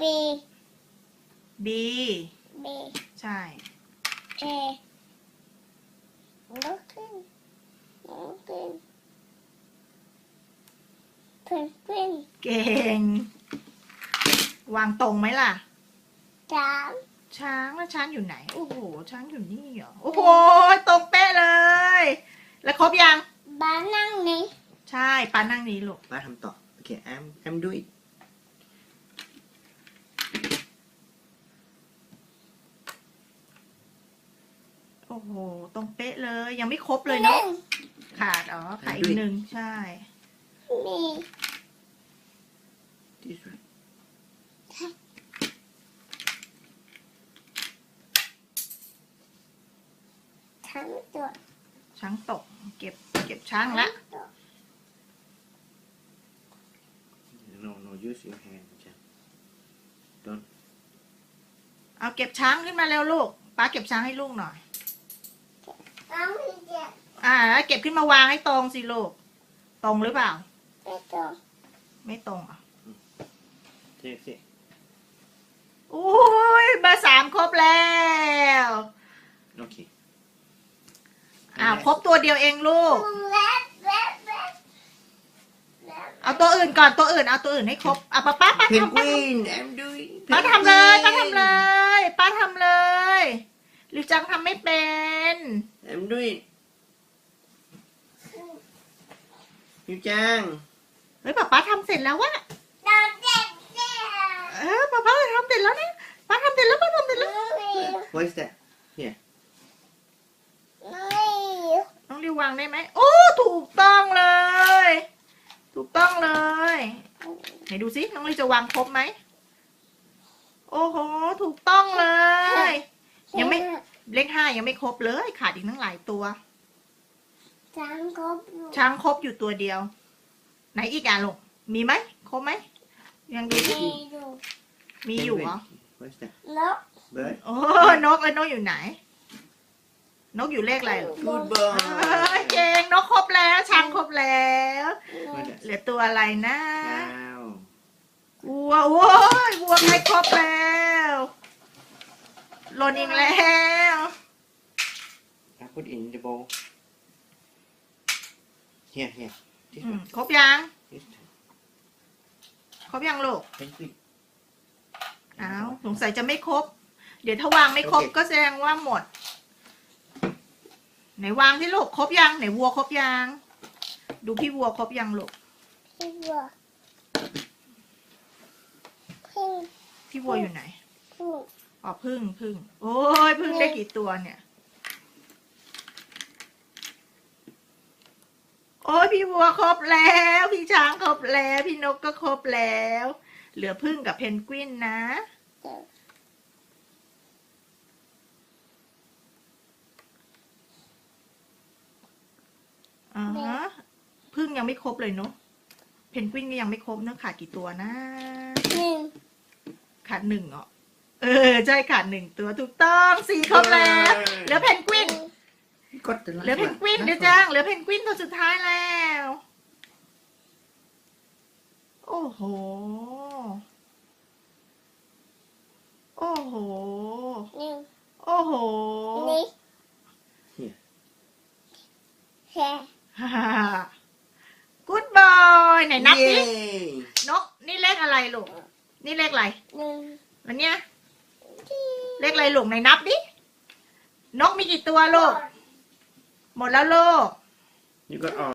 B B B ใช่ A ลุกขึ้นลุกขึ้นเพนกวินเก่ง วางตรงไหมล่ะสามช้างแล้วช้างอยู่ไหน โอ้โห ช้างอยู่นี่เหรอ โอ้โห ตรงเป๊ะเลย แล้วครบยัง บ้านนั่งนี่ใช่ป้านั่งนี้ลูก ป้าทำต่อ โอเค I'm I'm do it โอ้ โห ตรงเป๊ะเลย ยังไม่ครบเลยหเนาะนึ่งขาด อ๋อ ขาดอีกหนึ่งใช่มี this one ทั้งตัวช้างตก เก็บ เก็บช้างละตัว no no use your hand จ้ะเอาเก็บช้างขึ้นมาเร็วลูก ป้าเก็บช้างให้ลูกหน่อย เอาไม่เจ็บอ่าแล้วเก็บขึ้นมาวางให้ตรงสิลูก ตรงหรือเปล่าไม่ตัวไม่ตรงอะเท่สิโอ้ยเบอร์สามครบแล้ว โอเคอ้าวครบตัวเดียวเองลูกแรดแรดแรดแรดเอาตัวอื่นก่อนตัวอื่นเอาตัวอื่นให้ครบอะป้าป้าป้าเพนทำกป้าวิน I'm doing ป้าทำเลยป้าทำเลยป้าทำเลยลิวจังทำไม่เป็น I'm doing ยูจังเฮ้ยป้าป้าทำเสร็จแล้ววะโดนเจ็บเจ็บเออป้าป้าทำเสร็จแล้วนะป้าทำเสร็จแล้วป้าทำเสร็จแล้วไม่ what is that ไม่น้องริววางได้ไหมโอ้ถูกต้องเลย ถูกต้องเลยไหนดูสิน้องริวจะวางครบไหมโอ้โหถูกต้องเลย ยังไม่ เลขห้ายังไม่ครบเลย ขาดอีกตั้งหลายตัวจางครบอยู่ช้างครบอยู่ตัวเดียว ไหนอีกอะลูกมีไหมครบไหมยังดูสิมีอยู่มีอยู่เหรอ what is that นก bird โอ้นกแล้วนกอยู่ไหน นกอยู่เลขอะไรลูก good เอ้ย boy เก่งนกครบแล้วช้างครบแล้วน what ก is เหลือตัวอะไรนะ cow วัวโอ้ยวัวไม่ครบแล้วหล่นอีกแล้ว I put in the bowl here here this อืม one ครบยัง this one ครบยังลูก penguin อ้าวสงสัยจะไม่ครบ เดี๋ยวถ้าวางไม่ครบโอเค ก็แสดงว่าหมด ไหนวางที่ลูกครบยังไหนวัวครบยังดูพี่วัวครบยังลูกที่วัวพึ่งพี่วัวอยู่ไหนพึ่งอ๋อพึ่งพึ่งโอ้ยพึ่งได้กี่ตัวเนี่ย โอ้ย พี่วัวครบแล้ว พี่ช้างครบแล้ว พี่นกก็ครบแล้ว เหลือพึ่งกับเพนกวินนะเดี๋ยวอ่าฮะพึ่งยังไม่ครบเลยเนาะเพนกวินก็ยังไม่ครบเนอะขาดกี่ตัวนะ หนึ่งขาดหนึ่งเหรอเออ ใช่ขาดหนึ่งตัวถูกต้องสี่ครบแล้ว เหลือเพนกวิน got the เหลือ last เพน one กวิน last เดี๋ยว one จ้างเหลือเพนกวินตัวสุดท้ายแล้ว โอ้โห โอ้โหหนึ่งโอ้โหนี่ Here แค่ฮ่ากูดบอยไหนนับดิ Yay นกนี่เลขอะไรลูกนี่เลขอะไรหนึ่งอันเนี้ยที่เลขอะไรลูกไหนนับดินกมีกี่ตัวลูก หมดแล้วโลก